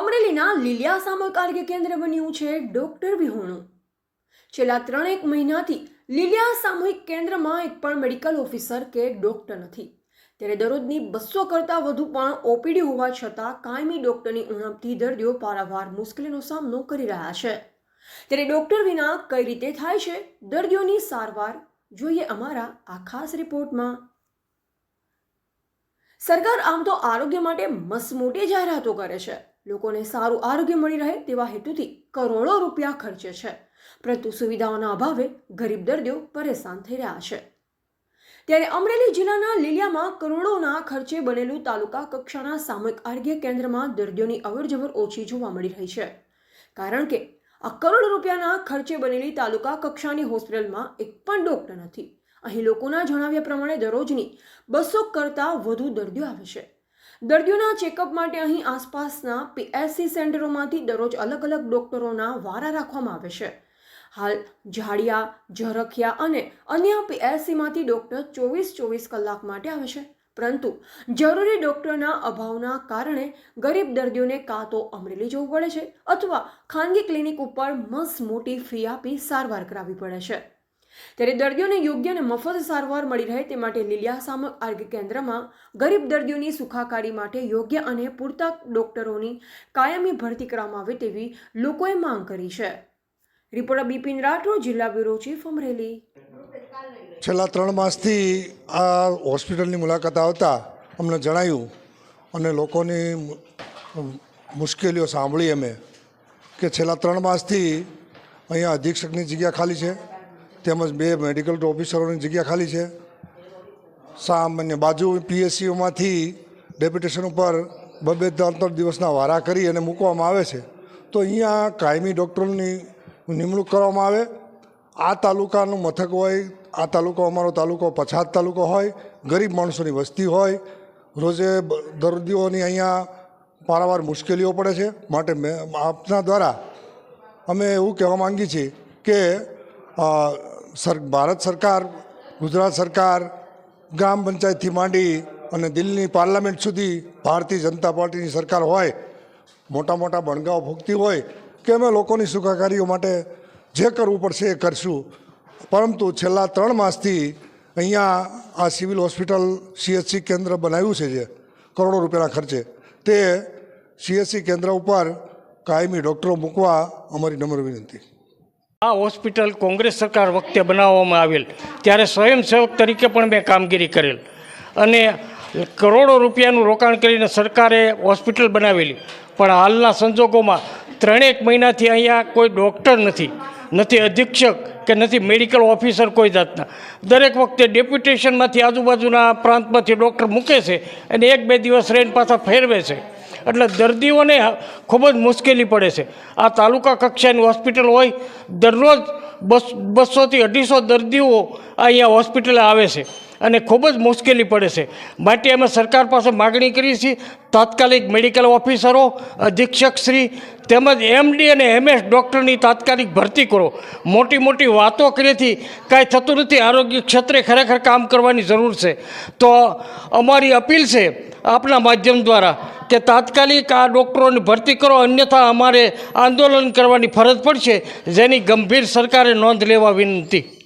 અમરેલીના લીલિયા સામૂહિક આરોગ્ય કેન્દ્ર બન્યું છે ડોક્ટર વિહોણું. છેલ્લા ત્રણેક મહિનાથી લીલિયા સામૂહિક કેન્દ્રમાં એક પણ મેડિકલ ઓફિસર કે ડોક્ટર નથી. ત્યારે દરરોજની બસો કરતાં વધુ પણ ઓપીડી હોવા છતાં કાયમી ડોક્ટરની ઉણપથી દર્દીઓ પારાવાર મુશ્કેલીનો સામનો કરી રહ્યા છે. ત્યારે ડોક્ટર વિના કઈ રીતે થાય છે? દર્દીઓની સારવાર જોઈએ અમારા આ ખાસ રિપોર્ટમાં. સરકાર આમ તો આરોગ્ય માટે મસમોટી જાહેરાતો કરે છે. લોકોને સારું આરોગ્ય મળી રહે તેવા હેતુથી કરોડો રૂપિયા ખર્ચે છે. પરંતુ સુવિધાઓના અભાવે ગરીબ દર્દીઓ પરેશાન થઈ રહ્યા છે. ત્યારે અમરેલી જિલ્લાના લીલિયામાં કરોડોના ખર્ચે બનેલું તાલુકા કક્ષાના સામૂહિક આરોગ્ય કેન્દ્રમાં દર્દીઓની અવરજવર ઓછી જોવા મળી રહી છે. કારણ કે આ કરોડ રૂપિયાના ખર્ચે બનેલી તાલુકા કક્ષાની હોસ્પિટલમાં એક પણ ડોક્ટર નથી. અહીં લોકોના જણાવ્યા પ્રમાણે દરરોજની બસો કરતાં વધુ દર્દીઓ આવે છે. દર્દીઓના ચેકઅપ માટે અહીં આસપાસના પીએસસી સેન્ટરોમાંથી દરરોજ અલગ અલગ ડોક્ટરોના વારા રાખવામાં આવે છે. હાલ ઝાડિયા, ઝરખિયા અને અન્ય પીએસસીમાંથી ડોક્ટર ચોવીસ ચોવીસ કલાક માટે આવે છે. પરંતુ જરૂરી ડોક્ટરના અભાવના કારણે ગરીબ દર્દીઓને કાં તો અમરેલી જવું પડે છે અથવા ખાનગી ક્લિનિક ઉપર મસ મોટી ફી આપી સારવાર કરાવવી પડે છે. ત્યારે દર્દીઓને યોગ્ય અને મફત સારવાર મળી રહે તે માટે લીલિયા સામક આરોગ્ય કેન્દ્રમાં ગરીબ દર્દીઓની સુખાકારી માટે યોગ્ય અને પૂરતા ડોક્ટરોની કાયમી ભરતી કરવામાં આવે તેવી લોકોએ માંગ કરી છે. રિપોર્ટર બિપિન રાઠોડ, જિલ્લા બ્યુરો ચીફ અમરેલી. છેલ્લા ત્રણ માસથી આ હોસ્પિટલની મુલાકાત આવતા અમને જણાયું અને લોકોની મુશ્કેલીઓ સાંભળી અમે કે છેલ્લા ત્રણ માસથી અહીંયા અધિક્ષકની જગ્યા ખાલી છે. તેમજ બે મેડિકલ ઓફિસરોની જગ્યા ખાલી છે. સામાન્ય બાજુ પીએસસીઓમાંથી ડેપ્યુટેશન ઉપર બબે ત્રણ ત્રણ દિવસના વારા કરી અને મૂકવામાં આવે છે. તો અહીંયા કાયમી ડૉક્ટરોની નિમણૂક કરવામાં આવે. આ તાલુકાનું મથક હોય, આ તાલુકો અમારો તાલુકો પછાત તાલુકો હોય, ગરીબ માણસોની વસ્તી હોય, રોજે દર્દીઓની અહીંયા પારાવાર મુશ્કેલીઓ પડે છે. માટે મેં આપના દ્વારા અમે એવું કહેવા માંગીએ છીએ કે સર, ભારત સરકાર, ગુજરાત સરકાર, ગ્રામ પંચાયતથી માંડી અને દિલ્હીની પાર્લામેન્ટ સુધી ભારતીય જનતા પાર્ટીની સરકાર હોય, મોટા મોટા બણગાઓ ભોગતી હોય, કે અમે લોકોની સુખાકારીઓ માટે જે કરવું પડશે એ કરશું. પરંતુ છેલ્લા ત્રણ માસથી અહીંયા આ સિવિલ હોસ્પિટલ સીએચસી કેન્દ્ર બનાવ્યું છે જે, કરોડો રૂપિયાના ખર્ચે. તે સીએચસી કેન્દ્ર ઉપર કાયમી ડૉક્ટરો મૂકવા અમારી નમ્ર વિનંતી. આ હોસ્પિટલ કોંગ્રેસ સરકાર વખતે બનાવવામાં આવેલ. ત્યારે સ્વયંસેવક તરીકે પણ મેં કામગીરી કરેલ. અને કરોડો રૂપિયાનું રોકાણ કરીને સરકારે હોસ્પિટલ બનાવેલી. પણ હાલના સંજોગોમાં ત્રણેક મહિનાથી અહીંયા કોઈ ડૉક્ટર નથી. નથી અધિક્ષક કે નથી મેડિકલ ઓફિસર કોઈ જાતના. દરેક વખતે ડેપ્યુટેશનમાંથી આજુબાજુના પ્રાંતમાંથી ડૉક્ટર મૂકે છે અને એક બે દિવસ રહીને પાછા ફેરવે છે. એટલે દર્દીઓને ખૂબ જ મુશ્કેલી પડે છે. આ તાલુકા કક્ષાની હોસ્પિટલ હોય, દરરોજ બસ, બસોથી અઢીસો દર્દીઓ અહીંયા હોસ્પિટલે આવે છે અને ખૂબ જ મુશ્કેલી પડે છે. માટે અમે સરકાર પાસે માગણી કરી છીએ તાત્કાલિક મેડિકલ ઓફિસરો અધિક્ષકશ્રી તેમજ એમડી અને એમએસ ડૉક્ટરની તાત્કાલિક ભરતી કરો. મોટી મોટી વાતો કરીથી કાંઈ થતું નથી, આરોગ્ય ક્ષેત્રે ખરેખર કામ કરવાની જરૂર છે. તો અમારી અપીલ છે, આપના માધ્યમ દ્વારા કે તાત્કાલિક આ ડૉક્ટરોની ભરતી કરો, અન્યથા અમારે આંદોલન કરવાની ફરજ પડશે. જેની ગંભીર સરકારે નોંધ લેવા વિનંતી.